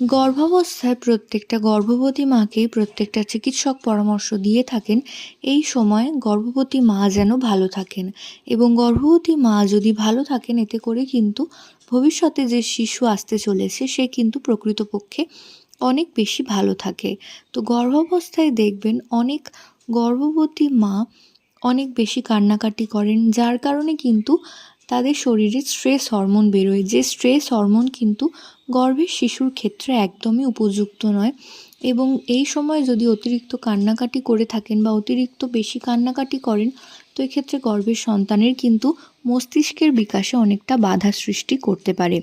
গর্ভাবস্থায় প্রত্যেকটা গর্ভবতী মাকেই প্রত্যেকটা চিকিৎসক পরামর্শ দিয়ে থাকেন, এই সময় গর্ভবতী মা যেন ভালো থাকেন। এবং গর্ভবতী মা যদি ভালো থাকেন, এতে করে কিন্তু ভবিষ্যতে যে শিশু আসতে চলেছে, সে কিন্তু প্রকৃতপক্ষে অনেক বেশি ভালো থাকে। তো গর্ভাবস্থায় দেখবেন অনেক গর্ভবতী মা অনেক বেশি কান্নাকাটি করেন, যার কারণে কিন্তু তাদের শরীরে স্ট্রেস হরমোন বেরোয়। যে স্ট্রেস হরমোন কিন্তু গর্ভের শিশুর ক্ষেত্রে একদমই উপযুক্ত নয় এবং এই সময় যদি অতিরিক্ত কান্নাকাটি করে থাকেন বা অতিরিক্ত বেশি কান্নাকাটি করেন, তো এক্ষেত্রে গর্ভের সন্তানের কিন্তু মস্তিষ্কের বিকাশে অনেকটা বাধা সৃষ্টি করতে পারে।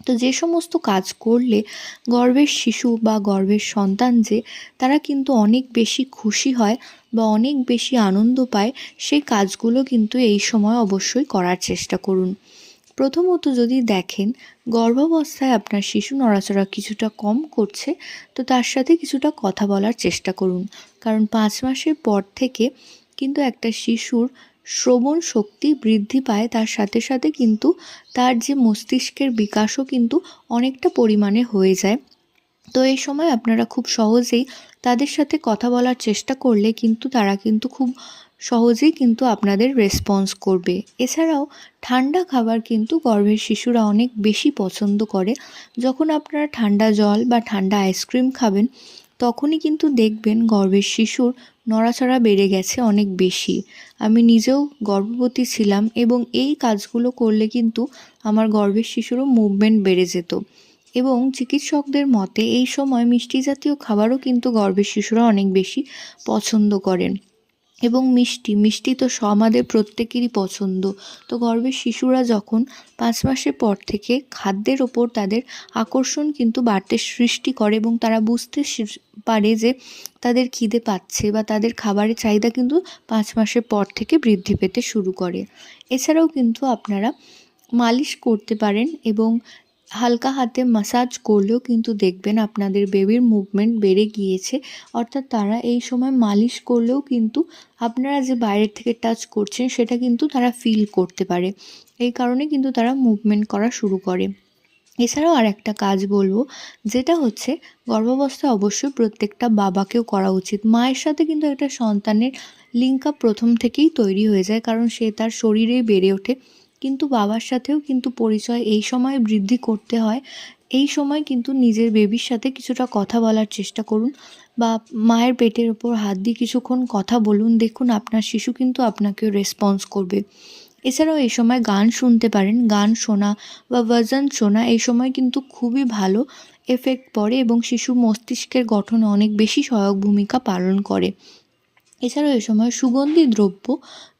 তো যে সমস্ত কাজ করলে গর্ভের শিশু বা গর্ভের সন্তান যে, তারা কিন্তু অনেক বেশি খুশি হয় বা অনেক বেশি আনন্দ পায় সেই কাজগুলো কিন্তু এই সময় অবশ্যই করার চেষ্টা করুন। প্রথমত যদি দেখেন, গর্ভাবস্থায় আপনার শিশু নড়াচড়া কিছুটা কম করছে, তো তার সাথে কিছুটা কথা বলার চেষ্টা করুন। কারণ পাঁচ মাসের পর থেকে কিন্তু একটা শিশুর শ্রবণ শক্তি বৃদ্ধি পায় তার সাথে সাথে কিন্তু তার যে মস্তিষ্কের বিকাশও কিন্তু অনেকটা পরিমাণে হয়ে যায়। তো এই সময় আপনারা খুব সহজেই তাদের সাথে কথা বলার চেষ্টা করলে কিন্তু তারা কিন্তু খুব সহজেই কিন্তু আপনাদের রেসপন্স করবে। এছাড়াও ঠান্ডা খাবার কিন্তু গর্ভের শিশুরা অনেক বেশি পছন্দ করে। যখন আপনারা ঠান্ডা জল বা ঠান্ডা আইসক্রিম খাবেন তখনই কিন্তু দেখবেন গর্ভের শিশুর নড়াচড়া বেড়ে গেছে অনেক বেশি। আমি নিজেও গর্ভবতী ছিলাম এবং এই কাজগুলো করলে কিন্তু আমার গর্ভের শিশুরও মুভমেন্ট বেড়ে যেত। এবং চিকিৎসকদের মতে এই সময় মিষ্টি জাতীয় খাবারও কিন্তু গর্ভের শিশুরা অনেক বেশি পছন্দ করেন। এবং মিষ্টি। মিষ্টি তো আমাদের প্রত্যেকেরই পছন্দ। তো গর্ভের শিশুরা যখন পাঁচ মাসের পর থেকে খাদ্যের ওপর তাদের আকর্ষণ কিন্তু বাড়তে সৃষ্টি করে এবং তারা বুঝতে পারে যে তাদের খিদে পাচ্ছে বা তাদের খাবারের চাহিদা কিন্তু পাঁচ মাসের পর থেকে বৃদ্ধি পেতে শুরু করে। এছাড়াও কিন্তু আপনারা মালিশ করতে পারেন এবং হালকা হাতে মাসাজ করলেও কিন্তু দেখবেন আপনাদের বেবির মুভমেন্ট বেড়ে গিয়েছে। অর্থাৎ তারা এই সময় মালিশ করলেও কিন্তু আপনারা যে বাইরের থেকে টাচ করছেন, সেটা কিন্তু তারা ফিল করতে পারে। এই কারণে কিন্তু তারা মুভমেন্ট করা শুরু করে। এছাড়াও আর একটা কাজ বলব, যেটা হচ্ছে গর্ভাবস্থায় অবশ্যই প্রত্যেকটা বাবাকেও করা উচিত। মায়ের সাথে কিন্তু একটা সন্তানের লিঙ্ক আপ প্রথম থেকেই তৈরি হয়ে যায়, কারণ সে তার শরীরেই বেড়ে ওঠে। কিন্তু বাবার সাথেও কিন্তু পরিচয় এই সময় বৃদ্ধি করতে হয়। এই সময় কিন্তু নিজের বেবির সাথে কিছুটা কথা বলার চেষ্টা করুন বা মায়ের পেটের ওপর হাত দিয়ে কিছুক্ষণ কথা বলুন। দেখুন আপনার শিশু কিন্তু আপনাকেও রেসপন্স করবে। এছাড়াও এই সময় গান শুনতে পারেন। গান শোনা বা ভার্জন শোনা এই সময় কিন্তু খুবই ভালো এফেক্ট পড়ে এবং শিশু মস্তিষ্কের গঠনে অনেক বেশি সহায়ক ভূমিকা পালন করে। এছাড়াও এ সময় সুগন্ধি দ্রব্য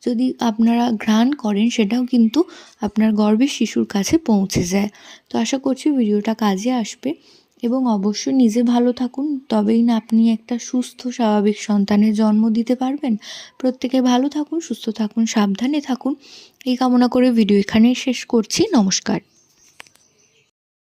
যদি আপনারা ঘ্রাণ করেন, সেটাও কিন্তু আপনার গর্ভের শিশুর কাছে পৌঁছে যায়। তো আশা করছি ভিডিওটা কাজে আসবে এবং অবশ্যই নিজে ভালো থাকুন। তবেই না আপনি একটা সুস্থ, স্বাভাবিক সন্তানের জন্ম দিতে পারবেন। প্রত্যেকে ভালো থাকুন, সুস্থ থাকুন, সাবধানে থাকুন। এই কামনা করে ভিডিও এখানেই শেষ করছি। নমস্কার।